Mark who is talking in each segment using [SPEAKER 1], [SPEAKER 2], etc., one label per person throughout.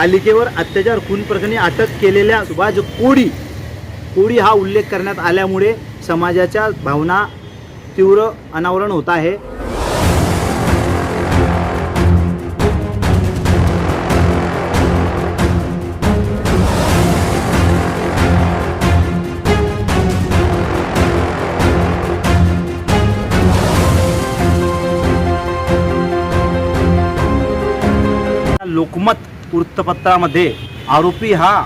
[SPEAKER 1] पालिकेवर अत्याचार खून प्रकरणी अटक केलेल्या सुभाष कोडी कोडी हा उल्लेख करण्यात आल्यामुळे समाजाच्या भावना तीव्र अनावरण होत आहे. वृत्तपत्रामध्ये आरोपी हा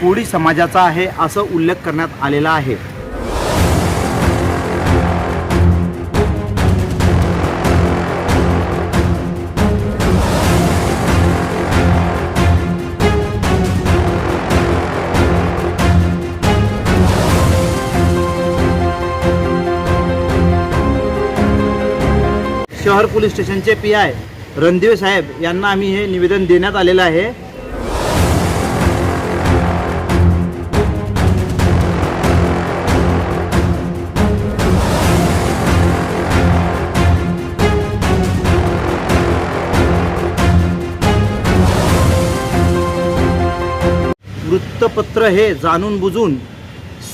[SPEAKER 1] कोळी समाजाचा आहे असं उल्लेख करण्यात आलेला आहे. शहर पोलीस स्टेशनचे पी आय रणदिवे साहेब यांना आम्ही हे निवेदन देण्यात आलेलं आहे. वृत्तपत्र हे जाणून बुजून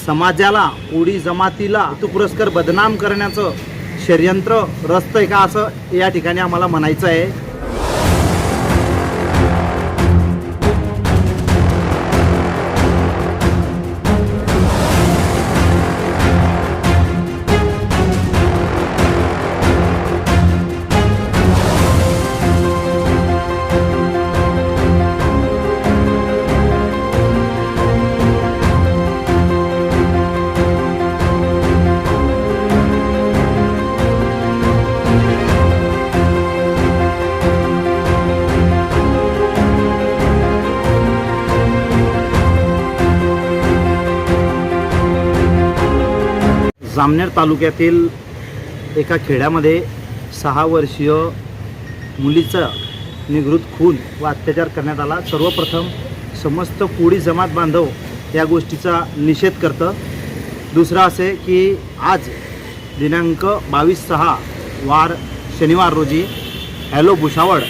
[SPEAKER 1] समाजाला कोळी जमातीला तू पुरस्कार बदनाम करण्याचं षडयंत्र रचतंय का असं या ठिकाणी आम्हाला म्हणायचं आहे. जामनेर तालुक्यातील एका खेड्यामध्ये सहा वर्षीय मुलीचा निगृत खून व अत्याचार करण्यात आला. सर्वप्रथम समस्त कोळी जमात बांधव या गोष्टीचा निषेध करतं. दुसरं असे की आज दिनांक बावीस सहा वार शनिवार रोजी हॅलो भुसावळ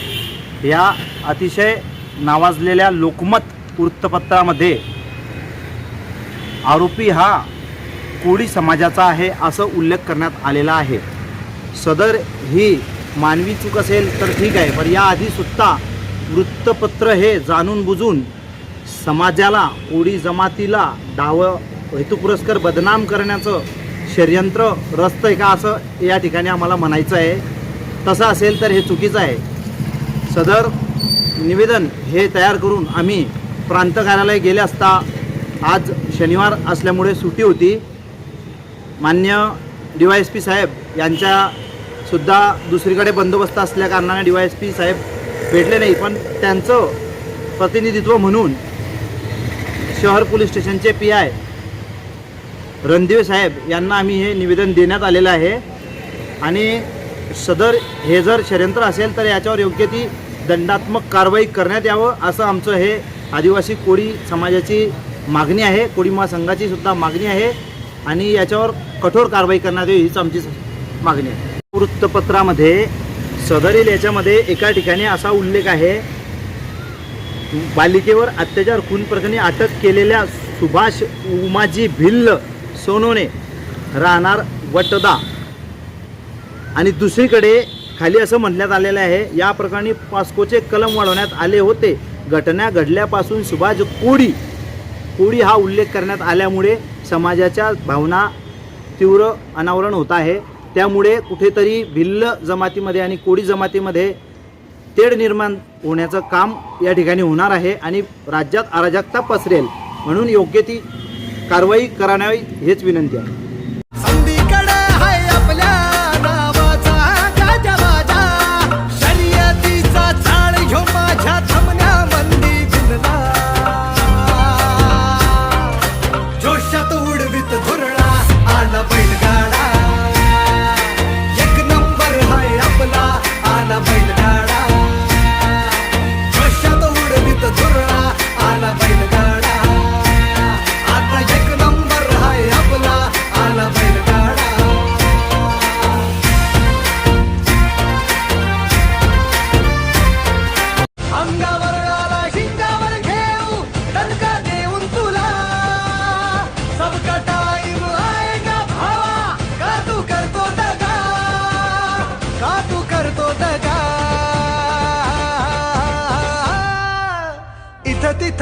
[SPEAKER 1] या अतिशय नावाजलेल्या लोकमत वृत्तपत्रामध्ये आरोपी हा कोळी समाजाचा आहे असं उल्लेख करण्यात आलेला आहे. सदर ही मानवी चूक असेल तर ठीक आहे पण याआधी सुद्धा वृत्तपत्र हे जाणून बुजून समाजाला कोळी जमातीला डावं हेतुपुरस्कर बदनाम करण्याचं षडयंत्र रचतंय का असं या ठिकाणी आम्हाला म्हणायचं आहे. तसं असेल तर हे चुकीचं आहे. सदर निवेदन हे तयार करून आम्ही प्रांत कार्यालय गेले असता आज शनिवार असल्यामुळे सुट्टी होती. मान्य डी वाय एस पी साहेब यांच्या सुद्धा दुसरीकडे बंदोबस्त असल्याकारणाने डी वाय एस पी साहेब भेटले नाही. पण त्यांचं प्रतिनिधित्व म्हणून शहर पोलीस स्टेशनचे पी आय रणदिवे साहेब यांना आम्ही हे निवेदन देण्यात आलेलं आहे. आणि सदर हे जर षडयंत्र असेल तर याच्यावर योग्य ती दंडात्मक कारवाई करण्यात यावं असं आमचं हे आदिवासी कोळी समाजाची मागणी आहे. कोळी महासंघाची सुद्धा मागणी आहे. आणि याच्यावर कठोर कारवाई करण्यात येईल हीच आमची मागणी आहे. वृत्तपत्रामध्ये सदरील याच्यामध्ये एका ठिकाणी असा उल्लेख आहे बालिकेवर अत्याचार खून प्रकरणी अटक केलेल्या सुभाष उमाजी भिल्ल सोनोने राहणार वटदा. आणि दुसरीकडे खाली असं म्हणण्यात आलेलं आहे या प्रकरणी पास्कोचे कलम वाढवण्यात आले होते. घटना घडल्यापासून सुभाष कोडी होळी हा उल्लेख करण्यात आल्यामुळे समाजाच्या भावना तीव्र अनावरण होत आहे. त्यामुळे कुठेतरी भिल्ल जमातीमध्ये आणि कोळी जमातीमध्ये तेढ निर्माण होण्याचं काम या ठिकाणी होणार आहे आणि राज्यात अराजकता पसरेल म्हणून योग्य ती कारवाई करावी हेच विनंती आहे.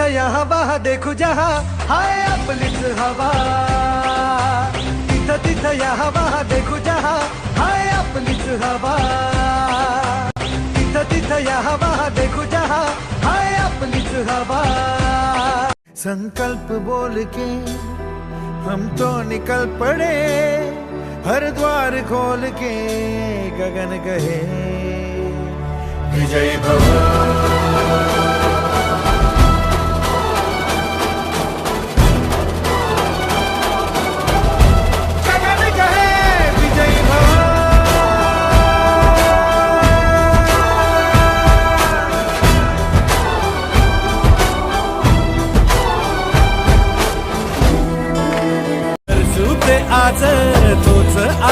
[SPEAKER 2] यहाँ वहाँ देखो जहाँ हाय आपलीच हवा। तिथं तिथं यहाँ वहाँ देखो जहाँ हाय आपलीच हवा। तिथं तिथं यहाँ वहाँ देखो जहाँ हाय आपलीच हवा। संकल्प बोल के हम तो निकल पड़े, हर द्वार खोल के गगन कहे। विजय भव।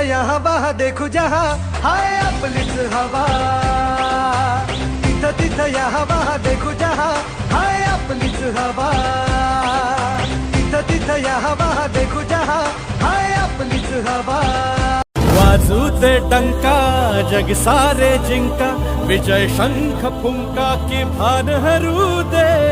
[SPEAKER 2] यहाँ, वहाँ देखू जहाँ। हाय आपलीच हवा। जहाँ। हाय आपलीच हवा। जहाँ। हाय हवा।
[SPEAKER 3] डंका जग सारे जिंका। विजय शंख फुंका की भान हरू दे।